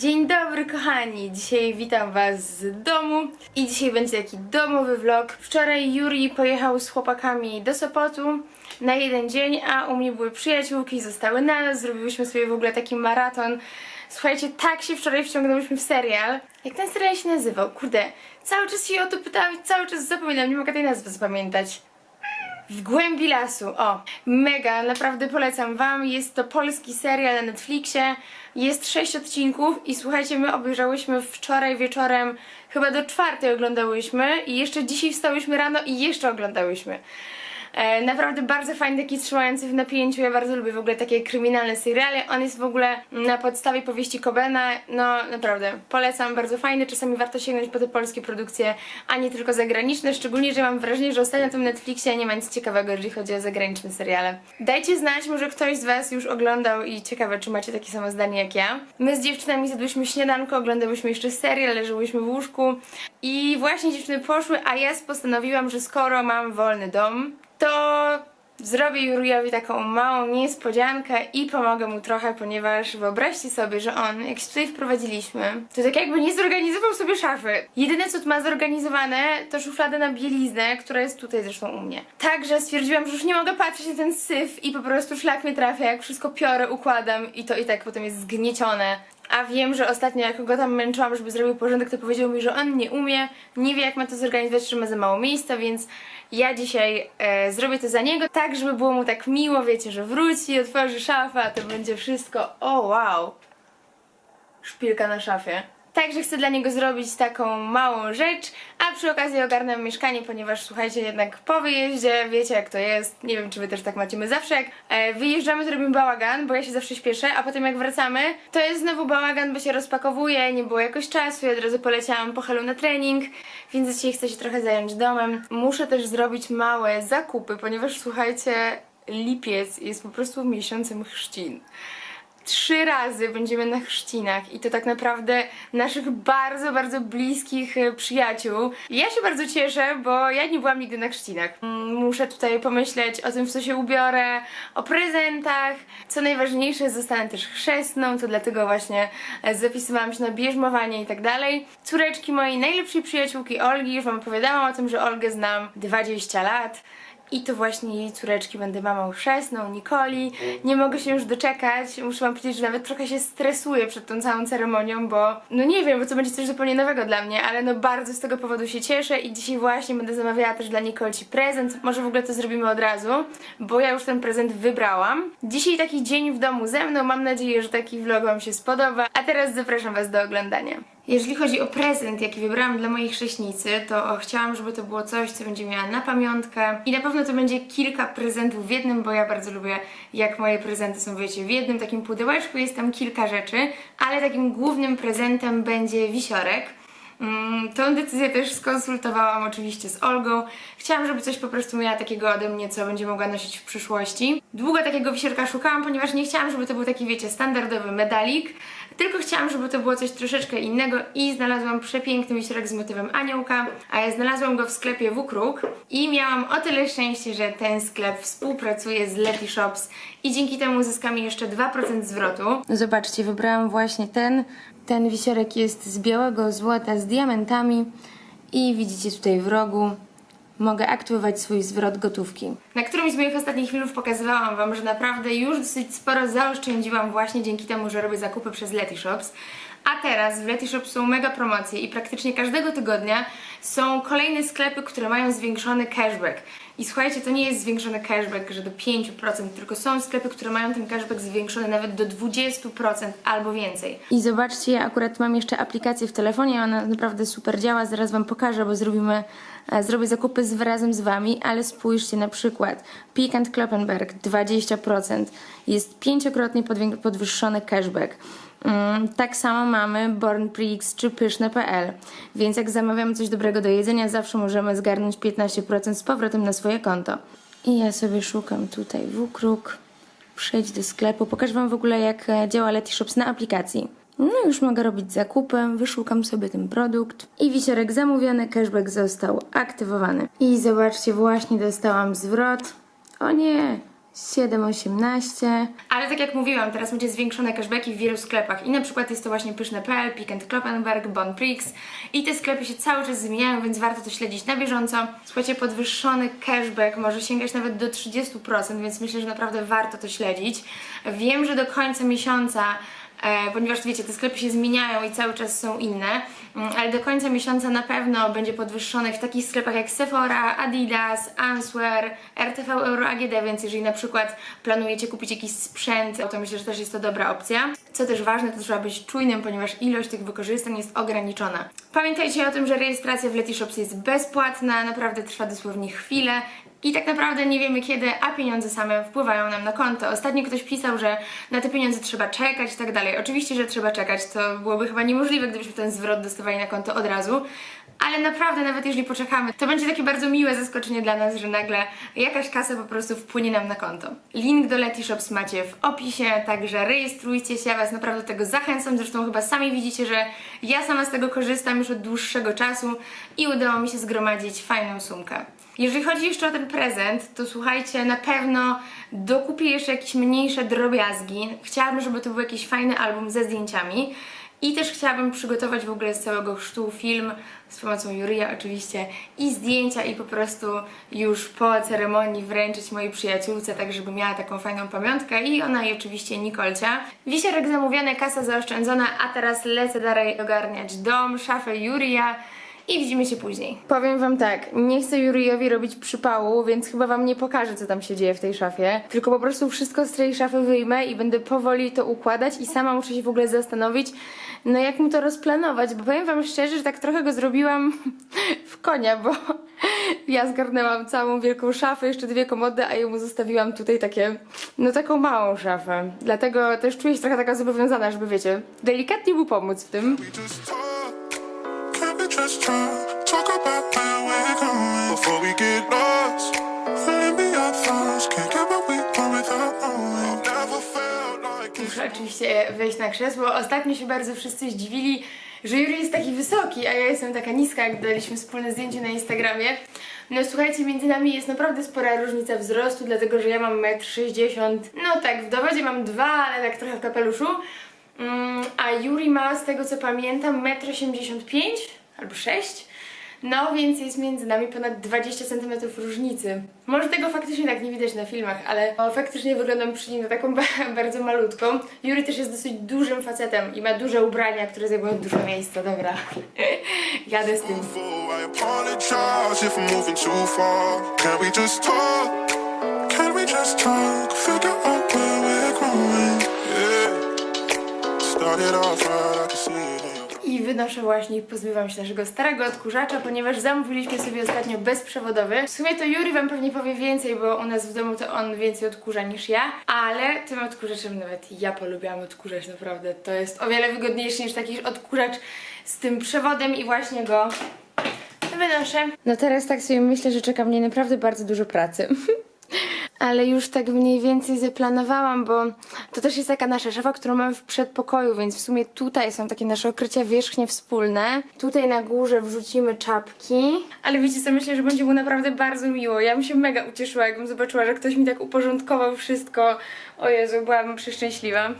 Dzień dobry kochani, dzisiaj witam was z domu i dzisiaj będzie taki domowy vlog. Wczoraj Yuri pojechał z chłopakami do Sopotu na jeden dzień, a u mnie były przyjaciółki, zostały na nas, zrobiłyśmy sobie w ogóle taki maraton. Słuchajcie, tak się wczoraj wciągnęłyśmy w serial. Jak ten serial się nazywał? Kurde, cały czas się o to pytałam cały czas zapominam, nie mogę tej nazwy zapamiętać. W głębi lasu. O, mega, naprawdę polecam Wam. Jest to polski serial na Netflixie. Jest sześć odcinków i słuchajcie, my obejrzałyśmy wczoraj wieczorem, chyba do czwartej oglądałyśmy i jeszcze dzisiaj wstałyśmy rano i jeszcze oglądałyśmy. E, naprawdę bardzo fajny, taki trzymający w napięciu. Ja bardzo lubię w ogóle takie kryminalne seriale. On jest w ogóle na podstawie powieści Cobena. No naprawdę, polecam, bardzo fajny. Czasami warto sięgnąć po te polskie produkcje, a nie tylko zagraniczne. Szczególnie, że mam wrażenie, że ostatnio na tym Netflixie nie ma nic ciekawego, jeżeli chodzi o zagraniczne seriale. Dajcie znać, może ktoś z Was już oglądał i ciekawe, czy macie takie samo zdanie jak ja. My z dziewczynami zjadłyśmy śniadanko, oglądałyśmy jeszcze serial, leżyłyśmy w łóżku i właśnie dziewczyny poszły, a ja postanowiłam, że skoro mam wolny dom, to zrobię Jurijowi taką małą niespodziankę i pomogę mu trochę, ponieważ wyobraźcie sobie, że on, jak się tutaj wprowadziliśmy, to tak jakby nie zorganizował sobie szafy. Jedyne co ma zorganizowane to szuflada na bieliznę, która jest tutaj zresztą u mnie. Także stwierdziłam, że już nie mogę patrzeć na ten syf i po prostu szlak mnie trafia, jak wszystko piorę, układam i to i tak potem jest zgniecione. A wiem, że ostatnio jak go tam męczyłam, żeby zrobił porządek, to powiedział mi, że on nie umie, nie wie jak ma to zorganizować, że ma za mało miejsca, więc ja dzisiaj e, zrobię to za niego, tak żeby było mu tak miło, wiecie, że wróci, otworzy szafę, a to będzie wszystko, o wow, szpilka na szafie. Także chcę dla niego zrobić taką małą rzecz, a przy okazji ogarnę mieszkanie, ponieważ słuchajcie, jednak po wyjeździe, wiecie jak to jest, nie wiem czy wy też tak macie, my zawsze jak e, wyjeżdżamy to robimy bałagan, bo ja się zawsze śpieszę, a potem jak wracamy, to jest znowu bałagan, bo się rozpakowuje, nie było jakoś czasu, ja od razu poleciałam po helu na trening, więc dzisiaj chcę się trochę zająć domem. Muszę też zrobić małe zakupy, ponieważ słuchajcie, lipiec jest po prostu miesiącem chrzcin trzy razy będziemy na chrzcinach i to tak naprawdę naszych bardzo, bardzo bliskich e, przyjaciół. Ja się bardzo cieszę, bo ja nie byłam nigdy na chrzcinach. Mm, Muszę tutaj pomyśleć o tym, w co się ubiorę, o prezentach. Co najważniejsze, zostanę też chrzestną, to dlatego właśnie e, zapisywałam się na bierzmowanie i tak dalej. Córeczki mojej najlepszej przyjaciółki Olgi, już wam opowiadałam o tym, że Olgę znam 20 lat. I to właśnie jej córeczki będę mamą chrzestną, Nikoli. Nie mogę się już doczekać. Muszę wam powiedzieć, że nawet trochę się stresuję przed tą całą ceremonią, bo no nie wiem, bo to będzie coś zupełnie nowego dla mnie, ale no bardzo z tego powodu się cieszę i dzisiaj właśnie będę zamawiała też dla Nikolci prezent. Może w ogóle to zrobimy od razu, bo ja już ten prezent wybrałam. Dzisiaj taki dzień w domu ze mną. Mam nadzieję, że taki vlog wam się spodoba. A teraz zapraszam was do oglądania. Jeżeli chodzi o prezent, jaki wybrałam dla mojej chrześnicy, to chciałam, żeby to było coś, co będzie miała na pamiątkę. I na pewno to będzie kilka prezentów w jednym, bo ja bardzo lubię, jak moje prezenty są, wiecie, w jednym takim pudełeczku jest tam kilka rzeczy, ale takim głównym prezentem będzie wisiorek. Mm, Tą decyzję też skonsultowałam oczywiście z Olgą. Chciałam, żeby coś po prostu miała takiego ode mnie, co będzie mogła nosić w przyszłości. Długo takiego wisiorka szukałam, ponieważ nie chciałam, żeby to był taki, wiecie, standardowy medalik, tylko chciałam, żeby to było coś troszeczkę innego i znalazłam przepiękny wisiorek z motywem aniołka, a ja znalazłam go w sklepie Wukruk i miałam o tyle szczęście, że ten sklep współpracuje z Leti Shops i dzięki temu uzyskam jeszcze 2% zwrotu. Zobaczcie, wybrałam właśnie ten. Ten wisiorek jest z białego złota z diamentami i widzicie tutaj w rogu mogę aktywować swój zwrot gotówki. Na którymś z moich ostatnich filmów pokazywałam Wam, że naprawdę już dosyć sporo zaoszczędziłam właśnie dzięki temu, że robię zakupy przez Leti Shops. A teraz w Leti Shops są mega promocje i praktycznie każdego tygodnia są kolejne sklepy, które mają zwiększony cashback. I słuchajcie, to nie jest zwiększony cashback, że do 5%, tylko są sklepy, które mają ten cashback zwiększony nawet do 20% albo więcej. I zobaczcie, ja akurat mam jeszcze aplikację w telefonie, ona naprawdę super działa, zaraz Wam pokażę, bo zrobimy, e, zrobię zakupy z, razem z Wami, ale spójrzcie na przykład, Pikant Kloppenberg 20%, jest pięciokrotnie podwyższony cashback. Mm, tak samo mamy Bornprix czy Pyszne.pl, więc jak zamawiamy coś dobrego do jedzenia, zawsze możemy zgarnąć 15% z powrotem na swoje konto. I ja sobie szukam tutaj Wukruk, przejdź do sklepu, pokażę Wam w ogóle jak e, działa Leti Shops na aplikacji. No już mogę robić zakupy, wyszukam sobie ten produkt i wisiorek zamówiony, cashback został aktywowany. I zobaczcie, właśnie dostałam zwrot. O nie, 7,18. Ale tak jak mówiłam, teraz macie zwiększone cashbacki w wielu sklepach i na przykład jest to właśnie Pyszne.pl, Pick and Kloppenberg, Bon Prix i te sklepy się cały czas zmieniają, więc warto to śledzić na bieżąco. Słuchajcie, podwyższony cashback może sięgać nawet do 30%, więc myślę, że naprawdę warto to śledzić. Wiem, że do końca miesiąca e, ponieważ wiecie, te sklepy się zmieniają i cały czas są inne, ale do końca miesiąca na pewno będzie podwyższony w takich sklepach jak Sephora, Adidas, Answear, RTV Euro AGD, więc jeżeli na przykład planujecie kupić jakiś sprzęt, to myślę, że też jest to dobra opcja. Co też ważne, to trzeba być czujnym, ponieważ ilość tych wykorzystań jest ograniczona. Pamiętajcie o tym, że rejestracja w Letyshops jest bezpłatna, naprawdę trwa dosłownie chwilę i tak naprawdę nie wiemy kiedy, a pieniądze same wpływają nam na konto. Ostatnio ktoś pisał, że na te pieniądze trzeba czekać i tak dalej. Oczywiście, że trzeba czekać, to byłoby chyba niemożliwe, gdybyśmy ten zwrot dostawali na konto od razu. Ale naprawdę, nawet jeżeli poczekamy, to będzie takie bardzo miłe zaskoczenie dla nas, że nagle jakaś kasa po prostu wpłynie nam na konto. Link do Letyshops macie w opisie, także rejestrujcie się, ja Was naprawdę tego zachęcam. Zresztą chyba sami widzicie, że ja sama z tego korzystam już od dłuższego czasu i udało mi się zgromadzić fajną sumkę. Jeżeli chodzi jeszcze o ten prezent, to słuchajcie, na pewno dokupię jeszcze jakieś mniejsze drobiazgi. Chciałabym, żeby to był jakiś fajny album ze zdjęciami. I też chciałabym przygotować w ogóle z całego chrztu film z pomocą Jurija oczywiście i zdjęcia i po prostu już po ceremonii wręczyć mojej przyjaciółce, tak żeby miała taką fajną pamiątkę i ona i oczywiście Nikolcia. Wisiorek zamówiony, kasa zaoszczędzona, a teraz lecę dalej ogarniać dom, szafę Jurija i widzimy się później. Powiem wam tak, nie chcę Jurijowi robić przypału, więc chyba wam nie pokażę, co tam się dzieje w tej szafie. Tylko po prostu wszystko z tej szafy wyjmę i będę powoli to układać i sama muszę się w ogóle zastanowić, no jak mu to rozplanować, bo powiem wam szczerze, że tak trochę go zrobiłam w konia, bo ja zgarnęłam całą wielką szafę, jeszcze dwie komody, a jemu zostawiłam tutaj takie, no taką małą szafę. Dlatego też czuję się trochę taka zobowiązana, żeby wiecie, delikatnie mu pomóc w tym. Just talk? About where we're going before we get lost. Muszę oczywiście wejść na krzesło. Ostatnio się bardzo wszyscy zdziwili, że Juri jest taki wysoki, a ja jestem taka niska, jak daliśmy wspólne zdjęcie na Instagramie. No słuchajcie, między nami jest naprawdę spora różnica wzrostu, dlatego że ja mam 1,60 m. No tak, w dowodzie mam dwa, ale tak trochę w kapeluszu. Mm, a Juri ma, z tego co pamiętam, 1,85 m albo 6 no, więc jest między nami ponad 20 cm różnicy. Może tego faktycznie tak nie widać na filmach, ale faktycznie wyglądam przy nim na taką ba- bardzo malutką. Juri też jest dosyć dużym facetem i ma duże ubrania, które zajmują dużo miejsca. Dobra, jadę z tym. Started off right, I wynoszę właśnie pozbywam się naszego starego odkurzacza, ponieważ zamówiliśmy sobie ostatnio bezprzewodowy. W sumie to Juri wam pewnie powie więcej, bo u nas w domu to on więcej odkurza niż ja, ale tym odkurzaczem nawet ja polubiłam odkurzać, naprawdę. To jest o wiele wygodniejszy niż taki odkurzacz z tym przewodem i właśnie go wynoszę. No teraz tak sobie myślę, że czeka mnie naprawdę bardzo dużo pracy. Ale już tak mniej więcej zaplanowałam, bo to też jest taka nasza szafa, którą mamy w przedpokoju, więc w sumie tutaj są takie nasze okrycia wierzchnie wspólne. Tutaj na górze wrzucimy czapki. Ale wiecie co, myślę, że będzie mu naprawdę bardzo miło. Ja bym się mega ucieszyła, jakbym zobaczyła, że ktoś mi tak uporządkował wszystko. O Jezu, byłabym przeszczęśliwa.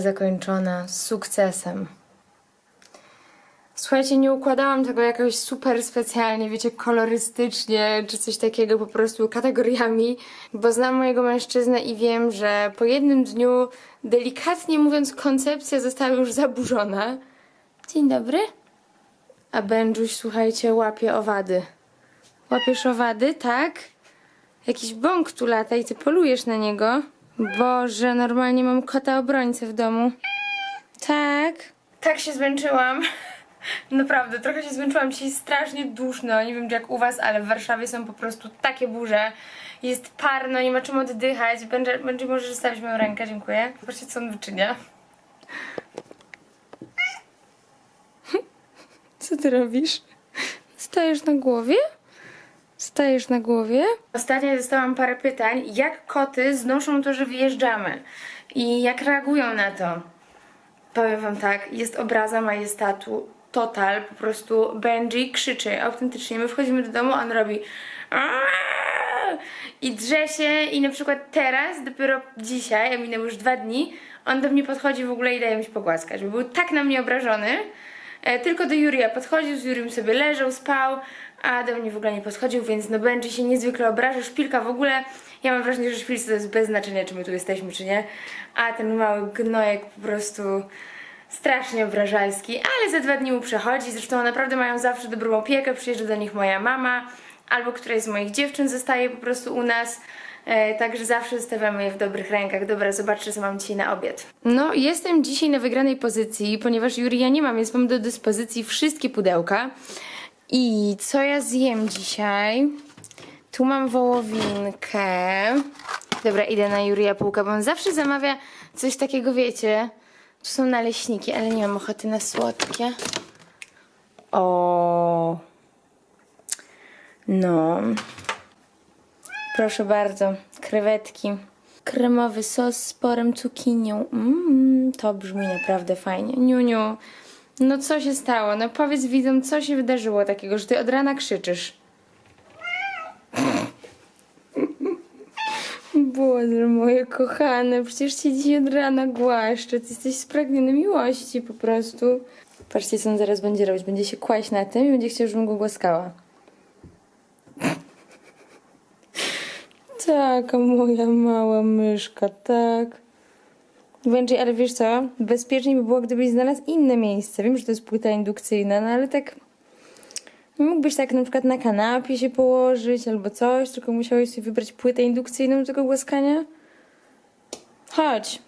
Zakończona sukcesem. Słuchajcie, nie układałam tego jakoś super specjalnie, wiecie, kolorystycznie czy coś takiego, po prostu kategoriami, bo znam mojego mężczyznę i wiem, że po jednym dniu, delikatnie mówiąc, koncepcja została już zaburzona. Dzień dobry. A Benjuś, słuchajcie, łapie owady. Łapiesz owady, tak? Jakiś bąk tu lata i ty polujesz na niego. Boże, normalnie mam kota obrońcę w domu. Tak. Tak się zmęczyłam. Naprawdę, trochę się zmęczyłam. Dzisiaj strasznie duszno. Nie wiem, czy jak u Was, ale w Warszawie są po prostu takie burze. Jest parno, nie ma czym oddychać. Będzie, będzie może zostawić moją rękę, dziękuję. Zobaczcie, co on wyczynia. Co ty robisz? Stajesz na głowie? Stajesz na głowie? Ostatnio dostałam parę pytań, jak koty znoszą to, że wyjeżdżamy i jak reagują na to. Powiem wam tak, jest obraza majestatu, total, po prostu Benji krzyczy, autentycznie. My wchodzimy do domu, on robi i drze się i na przykład teraz, dopiero dzisiaj, a minęły już dwa dni, on do mnie podchodzi w ogóle i daje mi się pogłaskać, bo był tak na mnie obrażony, E, tylko do Jurija podchodził, z Jurim sobie leżał, spał, a do mnie w ogóle nie podchodził, więc no Benji się niezwykle obraża. Szpilka w ogóle, ja mam wrażenie, że szpilce to jest bez znaczenia, czy my tu jesteśmy, czy nie. A ten mały gnojek po prostu strasznie obrażalski, ale za dwa dni mu przechodzi. Zresztą naprawdę mają zawsze dobrą opiekę, przyjeżdża do nich moja mama, albo któraś z moich dziewczyn zostaje po prostu u nas. E, także zawsze zostawiamy je w dobrych rękach. Dobra, zobaczcie, co mam dzisiaj na obiad. No, jestem dzisiaj na wygranej pozycji, ponieważ Juria nie mam, więc mam do dyspozycji wszystkie pudełka. I co ja zjem dzisiaj? Tu mam wołowinkę. Dobra, idę na Juria Półka, bo on zawsze zamawia coś takiego, wiecie. Tu są naleśniki, ale nie mam ochoty na słodkie. O. No. Proszę bardzo, krewetki. Kremowy sos z porem cukinią. Mmm, to brzmi naprawdę fajnie. Niuniu, no co się stało? No powiedz widzom, co się wydarzyło takiego, że ty od rana krzyczysz. Boże, moje kochane, przecież cię dzisiaj od rana głaszczę. Ty jesteś spragniony miłości po prostu. Patrzcie, co on zaraz będzie robić. Będzie się kłaść na tym i będzie chciał, żebym go głaskała. Taka moja mała myszka, tak. Wędrzej, ale wiesz co? Bezpieczniej by było, gdybyś znalazł inne miejsce. Wiem, że to jest płyta indukcyjna, no ale tak... Mógłbyś tak na przykład na kanapie się położyć albo coś, tylko musiałeś sobie wybrać płytę indukcyjną do tego głaskania? Chodź.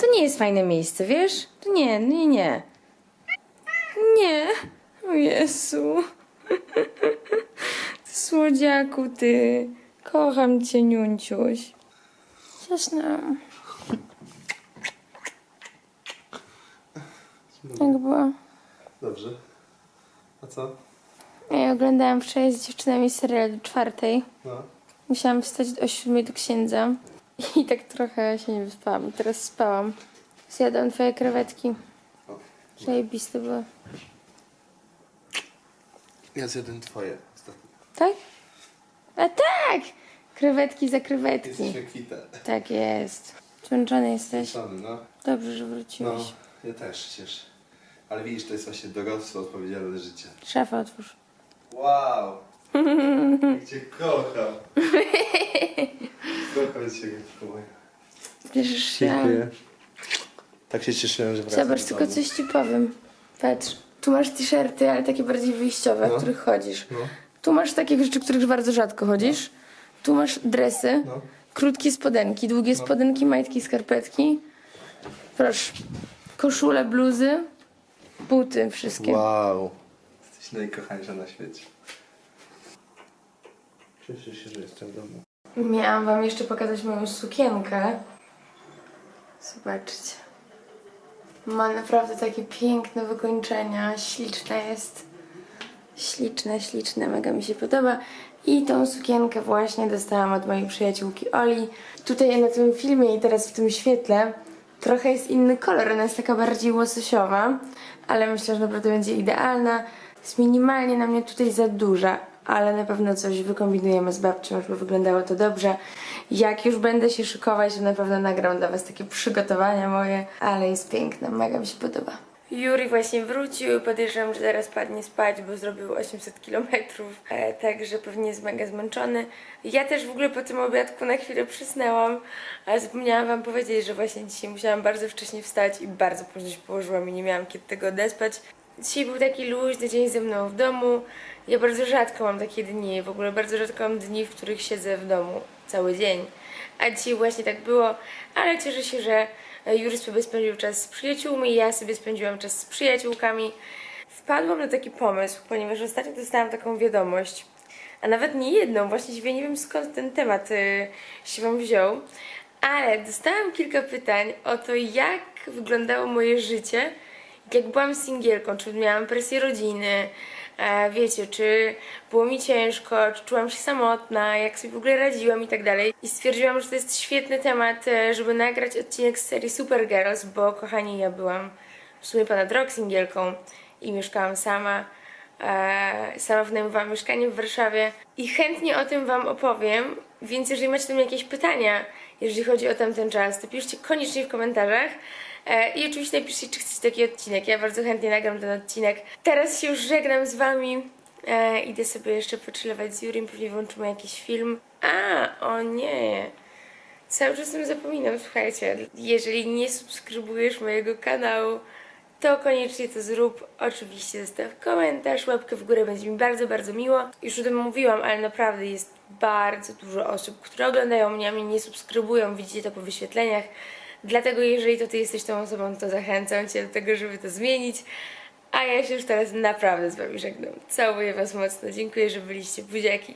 To nie jest fajne miejsce, wiesz? To nie, nie, nie. Nie. O Jezu. Ty słodziaku, ty. Kocham cię, niunciuś. Zasnęłam. Jak było? Dobrze. A co? Ja oglądałam wczoraj z dziewczynami serial do czwartej. No. Musiałam wstać o siódmej do księdza. I tak trochę się nie wyspałam. Teraz spałam. Zjadłam twoje krewetki. O. Zajebiste były. Ja zjadłem twoje ostatnio. Tak? A tak! Krewetki za krewetki. Jesteśmy kwite. Tak jest. Zmęczony jesteś. Szany, no. Dobrze, że No, wróciłeś. ja też się cieszę. Ale widzisz, to jest właśnie dorosłe, odpowiedzialne życie. Szafa otwórz. Wow! Jak cię kocham. kocham cię, moja. Bierzesz się. Tak się cieszyłem, że wracam Zobacz, do tylko domu. coś ci powiem. Patrz, tu masz t-shirty, ale takie bardziej wyjściowe, w No. których chodzisz. No. Tu masz takie rzeczy, których bardzo rzadko chodzisz. Tu masz dresy, No. krótkie spodenki, długie spodenki, majtki, skarpetki. Proszę, koszule, bluzy, buty, wszystkie. Wow. Jesteś najkochańsza na świecie. Cieszę się, że jestem w domu. Miałam wam jeszcze pokazać moją sukienkę. Zobaczcie. Ma naprawdę takie piękne wykończenia. Śliczna jest. Śliczne, śliczne. Mega mi się podoba. I tą sukienkę właśnie dostałam od mojej przyjaciółki Oli. Tutaj na tym filmie i teraz w tym świetle trochę jest inny kolor. Ona jest taka bardziej łososiowa, ale myślę, że naprawdę będzie idealna. Jest minimalnie na mnie tutaj za duża, ale na pewno coś wykombinujemy z babcią, żeby wyglądało to dobrze. Jak już będę się szykować, to na pewno nagram dla Was takie przygotowania moje, ale jest piękna, mega mi się podoba. Juri właśnie wrócił, podejrzewam, że zaraz padnie spać, bo zrobił 800 km, e, także pewnie jest mega zmęczony. Ja też w ogóle po tym obiadku na chwilę przysnęłam, ale zapomniałam Wam powiedzieć, że właśnie dzisiaj musiałam bardzo wcześnie wstać i bardzo późno się położyłam i nie miałam kiedy tego odespać. Dzisiaj był taki luźny dzień ze mną w domu. Ja bardzo rzadko mam takie dni, w ogóle bardzo rzadko mam dni, w których siedzę w domu cały dzień. A dzisiaj właśnie tak było, ale cieszę się, że Jury sobie spędził czas z przyjaciółmi, ja sobie spędziłam czas z przyjaciółkami. Wpadłam na taki pomysł, ponieważ ostatnio dostałam taką wiadomość, a nawet nie jedną, właściwie nie wiem skąd ten temat y, się Wam wziął, ale dostałam kilka pytań o to, jak wyglądało moje życie, jak byłam singielką, czy miałam presję rodziny, wiecie, czy było mi ciężko, czy czułam się samotna, jak sobie w ogóle radziłam i tak dalej. I stwierdziłam, że to jest świetny temat, e, żeby nagrać odcinek z serii Supergirls, bo kochani, ja byłam w sumie ponad rok singielką i mieszkałam sama. E, sama wynajmowałam mieszkanie w Warszawie i chętnie o tym Wam opowiem, więc jeżeli macie do mnie jakieś pytania, jeżeli chodzi o tamten czas, to piszcie koniecznie w komentarzach. E, I oczywiście napiszcie, czy chcecie taki odcinek. Ja bardzo chętnie nagram ten odcinek. Teraz się już żegnam z Wami. E, idę sobie jeszcze pochillować z Jurim, pewnie włączymy jakiś film. A, o nie. Cały czas tym zapominam, słuchajcie. Jeżeli nie subskrybujesz mojego kanału, to koniecznie to zrób. Oczywiście zostaw komentarz, łapkę w górę, będzie mi bardzo, bardzo miło. Już o tym mówiłam, ale naprawdę jest bardzo dużo osób, które oglądają mnie, a mnie nie subskrybują, widzicie to po wyświetleniach. Dlatego jeżeli to ty jesteś tą osobą, to zachęcam cię do tego, żeby to zmienić. A ja się już teraz naprawdę z wami żegnam. Całuję was mocno, dziękuję, że byliście buziaki.